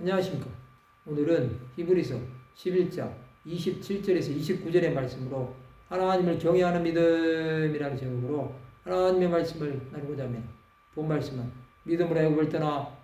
안녕하십니까. 오늘은 히브리서 11장 27절에서 29절의 말씀으로 하나님을 경외하는 믿음이라는 제목으로 하나님의 말씀을 나누고자 합니다. 본 말씀은 믿음으로 애굽을 떠나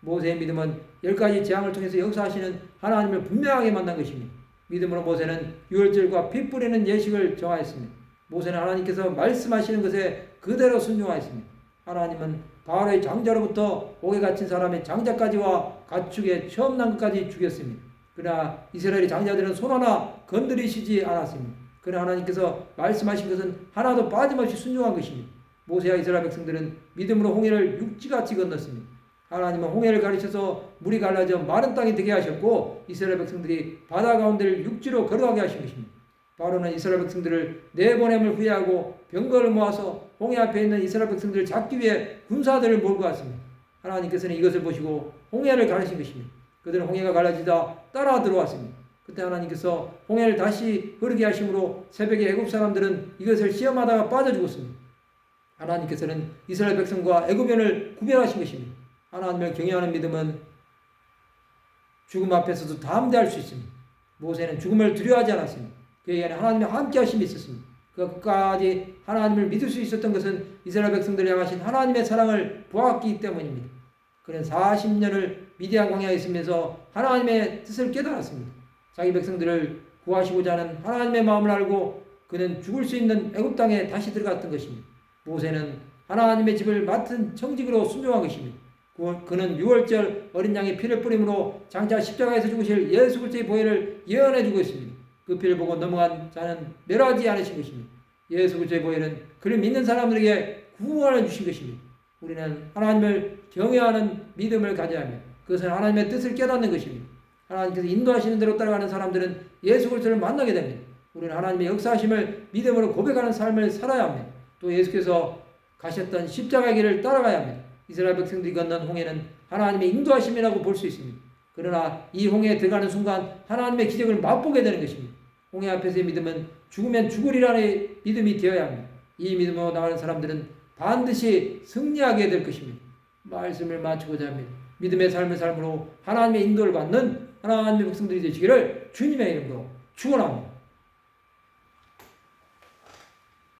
모세의 믿음은 열 가지 재앙을 통해서 역사하시는 하나님을 분명하게 만난 것이니 믿음으로 모세는 유월절과 피 뿌리는 예식을 정하였으며 모세는 하나님께서 말씀하시는 것에 그대로 순종하였습니다. 하나님은 바로의 장자로부터 옥에 갇힌 사람의 장자까지와 가축의 처음 난 것까지 죽였습니다. 그러나 이스라엘의 장자들은 손 하나 건드리시지 않았습니다. 그러나 하나님께서 말씀하신 것은 하나도 빠짐없이 순종한 것입니다. 모세와 이스라엘 백성들은 믿음으로 홍해를 육지같이 건넜습니다. 하나님은 홍해를 가르쳐서 물이 갈라져 마른 땅이 되게 하셨고 이스라엘 백성들이 바다 가운데를 육지로 걸어가게 하신 것입니다. 바로는 이스라엘 백성들을 내보냄을 후회하고 병거를 모아서 홍해 앞에 있는 이스라엘 백성들을 잡기 위해 군사들을 몰고 왔습니다. 하나님께서는 이것을 보시고 홍해를 가르신 것입니다. 그들은 홍해가 갈라지다 따라 들어왔습니다. 그때 하나님께서 홍해를 다시 흐르게 하심으로 새벽에 애굽 사람들은 이것을 시험하다가 빠져 죽었습니다. 하나님께서는 이스라엘 백성과 애굽인을 구별하신 것입니다. 하나님을 경외하는 믿음은 죽음 앞에서도 담대할 수 있습니다. 모세는 죽음을 두려워하지 않았습니다. 그에게는 하나님의 함께 하심이 있었습니다. 그 끝까지 하나님을 믿을 수 있었던 것은 이스라엘 백성들을 향하신 하나님의 사랑을 보았기 때문입니다. 그는 40년을 미디안 광야에 있으면서 하나님의 뜻을 깨달았습니다. 자기 백성들을 구하시고자 하는 하나님의 마음을 알고 그는 죽을 수 있는 애굽 땅에 다시 들어갔던 것입니다. 모세는 하나님의 집을 맡은 청직으로 순종한 것입니다. 그- 그는 6월절 어린 양의 피를 뿌림으로 장차 십자가에서 죽으실 예수 그리스도의 보혈을 예언해 주고 있습니다. 그 피를 보고 넘어간 자는 멸하지 않으신 것입니다. 예수 그리스도의 보혈은 그를 믿는 사람들에게 구원을 주신 것입니다. 우리는 하나님을 경외하는 믿음을 가져야 합니다. 그것은 하나님의 뜻을 깨닫는 것입니다. 하나님께서 인도하시는 대로 따라가는 사람들은 예수 그리스도를 만나게 됩니다. 우리는 하나님의 역사하심을 믿음으로 고백하는 삶을 살아야 합니다. 또 예수께서 가셨던 십자가의 길을 따라가야 합니다. 이스라엘 백성들이 건넌 홍해는 하나님의 인도하심이라고 볼 수 있습니다. 그러나 이 홍해에 들어가는 순간 하나님의 기적을 맛보게 되는 것입니다. 홍해 앞에서의 믿음은 죽으면 죽으리라는 믿음이 되어야 합니다. 이 믿음으로 나가는 사람들은 반드시 승리하게 될 것입니다. 말씀을 마치고자 합니다. 믿음의 삶을 삶으로 하나님의 인도를 받는 하나님의 백성들이 되시기를 주님의 이름으로 축원합니다.